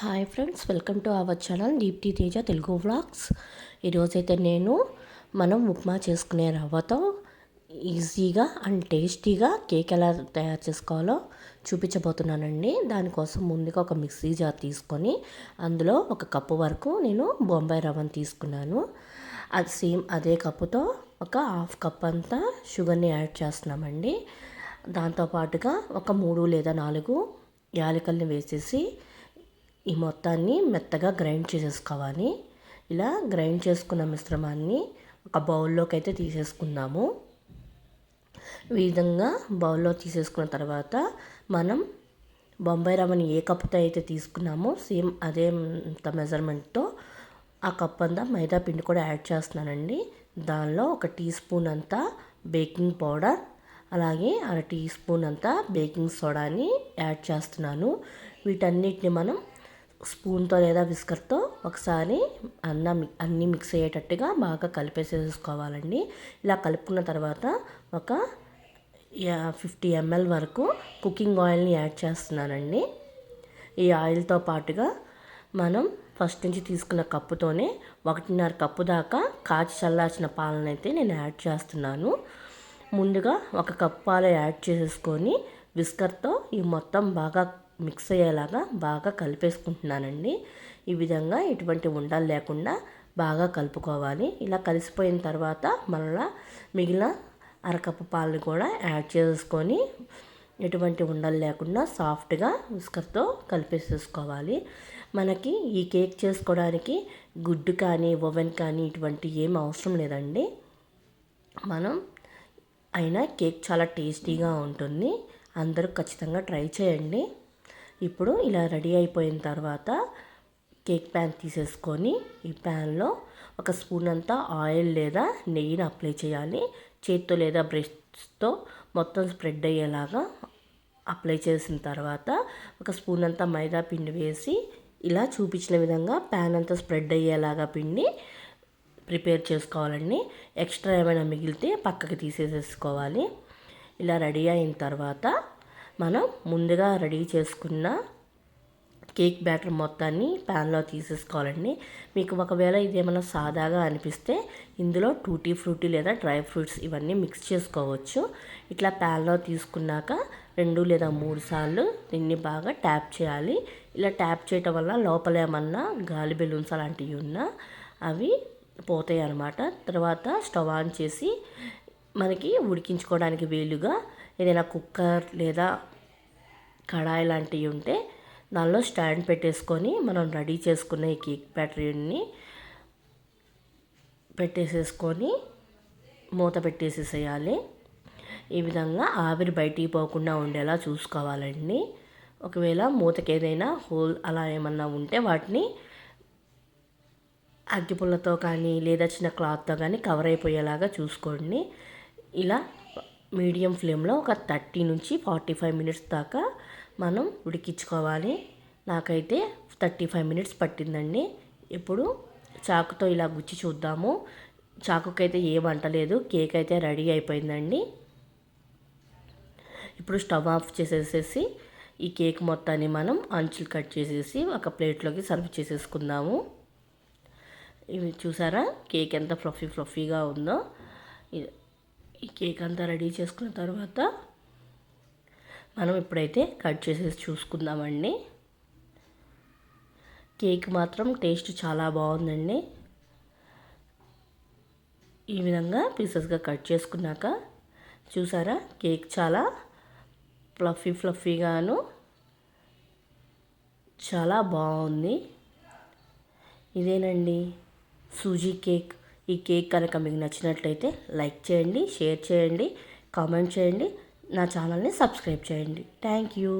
Hi friends welcome to our channel Deepthi Teja Telugu vlogs ఈరోజైతే నేను మనం ఉప్మా చేసుకునే రవ్వతో ఈజీగా అండ్ టేస్టీగా కేక్ ఎలా తయారు చేసుకోవాలో చూపించబోతున్నానండి. దానికోసం ముందుగా ఒక మిక్సీ జార్ తీసుకొని అందులో ఒక కప్పు వరకు నేను బొంబాయి రవ్వను తీసుకున్నాను. అది సేమ్ అదే కప్పుతో ఒక హాఫ్ కప్ అంతా షుగర్ని యాడ్ చేస్తున్నామండి. దాంతోపాటుగా ఒక మూడు లేదా నాలుగు యాలకల్ని వేసేసి ఈ మొత్తాన్ని మెత్తగా గ్రైండ్ చేసేసుకోవాలి. ఇలా గ్రైండ్ చేసుకున్న మిశ్రమాన్ని ఒక బౌల్లోకి అయితే తీసేసుకుందాము. ఈ విధంగా బౌల్లో తీసేసుకున్న తర్వాత మనం బొంబాయి రవ్వని ఏ కప్పుతో అయితే తీసుకున్నామో సేమ్ అదే మెజర్మెంట్తో ఆ కప్ అంతా మైదా పిండి కూడా యాడ్ చేస్తున్నానండి. దానిలో ఒక టీ స్పూన్ అంతా బేకింగ్ పౌడర్ అలాగే అర టీ స్పూన్ అంతా బేకింగ్ సోడాని యాడ్ చేస్తున్నాను. వీటన్నిటిని మనం స్పూన్తో లేదా విస్కర్తో ఒకసారి అన్నం అన్నీ మిక్స్ అయ్యేటట్టుగా బాగా కలిపేసేసుకోవాలండి. ఇలా కలుపుకున్న తర్వాత ఒక ఫిఫ్టీ ఎంఎల్ వరకు కుకింగ్ ఆయిల్ని యాడ్ చేస్తున్నానండి. ఈ ఆయిల్తో పాటుగా మనం ఫస్ట్ నుంచి తీసుకున్న కప్పుతోనే ఒకటిన్నర కప్పు దాకా కాచి చల్లార్చిన పాలనైతే నేను యాడ్ చేస్తున్నాను. ముందుగా ఒక కప్పు పాలు యాడ్ చేసేసుకొని విస్కర్తో ఈ మొత్తం బాగా మిక్స్ అయ్యేలాగా బాగా కలిపేసుకుంటున్నానండి. ఈ విధంగా ఎటువంటి ఉండాలి లేకుండా బాగా కలుపుకోవాలి. ఇలా కలిసిపోయిన తర్వాత మళ్ళీ మిగిలిన అరకప్పు పాలను కూడా యాడ్ చేసుకొని ఎటువంటి ఉండలు లేకుండా సాఫ్ట్గా విస్కర్తో కలిపేసేసుకోవాలి. మనకి ఈ కేక్ చేసుకోవడానికి గుడ్డు కానీ ఓవెన్ కానీ ఇటువంటి ఏం అవసరం లేదండి. మనం అయినా కేక్ చాలా టేస్టీగా ఉంటుంది. అందరూ ఖచ్చితంగా ట్రై చేయండి. ఇప్పుడు ఇలా రెడీ అయిపోయిన తర్వాత కేక్ ప్యాన్ తీసేసుకొని ఈ ప్యాన్లో ఒక స్పూన్ అంతా ఆయిల్ లేదా నెయ్యిని అప్లై చేయాలి. చేత్తో లేదా బ్రష్తో మొత్తం స్ప్రెడ్ అయ్యేలాగా అప్లై చేసిన తర్వాత ఒక స్పూన్ అంతా మైదా పిండి వేసి ఇలా చూపించిన విధంగా ప్యాన్ అంతా స్ప్రెడ్ అయ్యేలాగా పిండి ప్రిపేర్ చేసుకోవాలండి. ఎక్స్ట్రా ఏమైనా మిగిలితే పక్కకి తీసేసేసుకోవాలి. ఇలా రెడీ అయిన తర్వాత మనం ముందుగా రెడీ చేసుకున్న కేక్ బ్యాటర్ మొత్తాన్ని ప్యాన్లో తీసేసుకోవాలండి. మీకు ఒకవేళ ఇదేమైనా సాదాగా అనిపిస్తే ఇందులో టూటీ ఫ్రూటీ లేదా డ్రై ఫ్రూట్స్ ఇవన్నీ మిక్స్ చేసుకోవచ్చు. ఇట్లా ప్యాన్లో తీసుకున్నాక రెండు లేదా మూడు సార్లు దీన్ని బాగా ట్యాప్ చేయాలి. ఇలా ట్యాప్ చేయటం వల్ల లోపల ఏమన్నా గాలి బెలూన్స్ అలాంటివి ఉన్నా అవి పోతాయి అన్నమాట తర్వాత స్టవ్ ఆన్ చేసి మనకి ఉడికించుకోవడానికి వీలుగా ఏదైనా కుక్కర్ లేదా కడాయి లాంటివి ఉంటే దానిలో స్టాండ్ పెట్టేసుకొని మనం రెడీ చేసుకున్న ఈ కేక్ బ్యాటరీని పెట్టేసేసుకొని మూత పెట్టేసేసేయాలి. ఈ విధంగా ఆవిరి బయటికి పోకుండా ఉండేలా చూసుకోవాలండి. ఒకవేళ మూతకి ఏదైనా హోల్ అలా ఏమన్నా ఉంటే వాటిని అగ్గిపుల్లతో కానీ లేదా చిన్న క్లాత్తో కానీ కవర్ అయిపోయేలాగా చూసుకోండి. ఇలా మీడియం ఫ్లేమ్లో ఒక థర్టీ నుంచి ఫార్టీ ఫైవ్ మినిట్స్ దాకా మనం ఉడికించుకోవాలి. నాకైతే థర్టీ ఫైవ్ మినిట్స్ పట్టిందండి. ఇప్పుడు చాకుతో ఇలా గుచ్చి చూద్దాము. చాకుకైతే ఏం అంటలేదు కేక్ అయితే రెడీ అయిపోయిందండి. ఇప్పుడు స్టవ్ ఆఫ్ చేసేసేసి ఈ కేక్ మొత్తాన్ని మనం అంచులు కట్ చేసేసి ఒక ప్లేట్లోకి సర్వ్ చేసేసుకుందాము. ఇవి చూసారా? కేక్ ఎంత ఫ్లఫీ ఫ్లఫీగా ఉందో. ఈ కేక్ అంతా రెడీ చేసుకున్న తర్వాత మనం ఇప్పుడైతే కట్ చేసేసి చూసుకుందామండి. కేక్ మాత్రం టేస్ట్ చాలా బాగుందండి. ఈ విధంగా పీసెస్గా కట్ చేసుకున్నాక చూసారా కేక్ చాలా ఫ్లఫీ ఫ్లఫీగాను చాలా బాగుంది. ఇదేనండి సూజీ కేక్. ఈ కేక్ కనుక మీకు నచ్చినట్లయితే లైక్ చేయండి షేర్ చేయండి కామెంట్ చేయండి. నా ఛానల్ని సబ్స్క్రైబ్ చేయండి. Thank you.